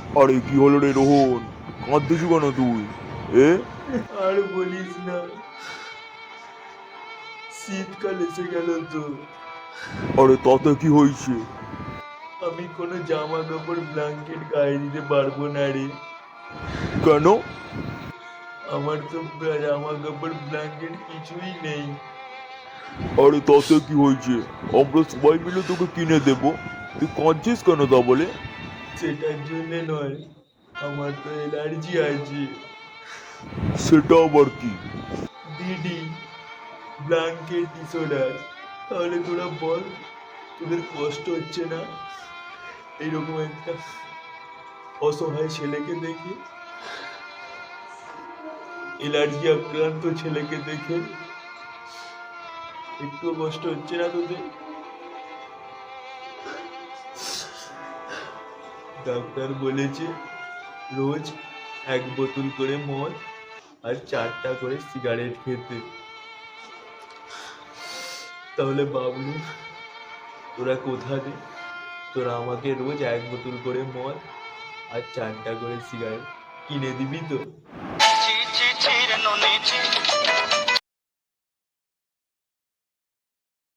আরে কি হলো রে রোহন? কাঁদতেছি কেন তুই? এ? আর বলিস না। শীতকাল এসে গেল তো। আরে তাতে কি হয়েছে? আমি কোনো জামা কাপড় ব্ল্যাঙ্কেট গায়ে দিতে পারব না রে। কেন? আমার তো জামা কাপড় ব্ল্যাঙ্কেট কিছুই নেই। আরে তাতে কি হয়েছে? আমরা সবাই মিলে তোকে কিনে দেবো। তুই কাঁদছিস কেন তা বলে? সেটার জন্যে নয় আমার তো অ্যালার্জি আছে। সেটা আবার কি? বিডি ব্ল্যাঙ্কেট ডিসঅর্ডার তাহলে তোরা বল তোদের কষ্ট হচ্ছে না? এইরকম একটা অসহায় ছেলেকে দেখে এলার্জি আক্রান্ত ছেলেকে দেখে একটু কষ্ট হচ্ছে না তোদের? ডাক্তার বলেছে, রোজ এক বোতল করে মদ আর চারটা করে সিগারেট খেতে। তাহলে বাবলু, তোরা কোথা রে? তোরা আমাকে রোজ এক বোতল করে মদ আর চারটা করে সিগারেট কিনে দিবি তো?